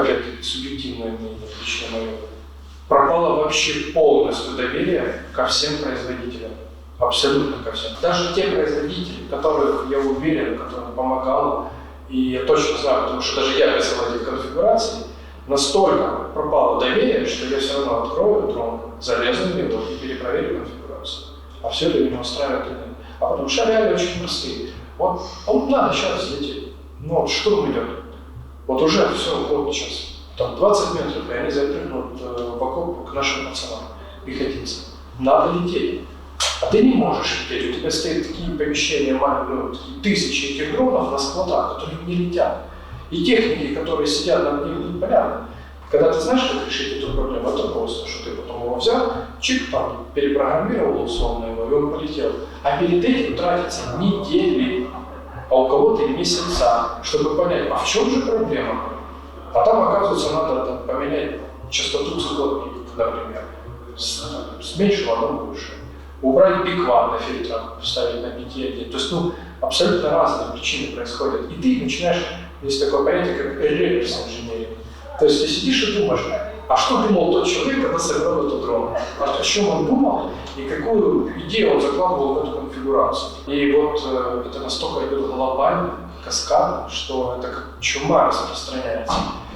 опять субъективное мнение, лично мое, пропало вообще полностью доверие ко всем производителям. Абсолютно ко всем. Даже те производители, которых я уверен, которым помогал, и я точно знаю, потому что даже я писал эти конфигурации, настолько пропало доверие, что я все равно открою дрон, залезу в него и перепроверю конфигурацию. А все это меня устраивает или нет. А потому что очень простые. Вот, вот надо сейчас взлететь. Ну вот штурм идет. Вот уже все, вот сейчас. Там 20 метров, и они запрыгнут э, в окоп к нашим пацанам, пехотинцам. Надо лететь. А ты не можешь лететь. У тебя стоят такие помещения, маленькие, ну, тысячи этих дронов на складах, которые не летят. И техники, которые сидят над ним, непонятно. Когда ты знаешь, как решить эту проблему, это просто, что ты потом его взял, чик там, перепрограммировал условно его, и он полетел. А перед этим тратятся недели, а у кого-то месяца, чтобы понять, а в чем же проблема? А там, оказывается, надо там, поменять частоту циклопики, например, с, с меньшего на больше. Убрать бикван на фильтрах, вставить на питье. То есть, ну, абсолютно разные причины происходят. И ты начинаешь, есть такое понятие, как реверс инженеринг. То есть ты сидишь и думаешь, а что думал тот человек, когда собирал этот дрон? О чем он думал и какую идею он закладывал в эту конфигурацию? И вот э, это настолько идет глобально, каскадно, что это как чума распространяется.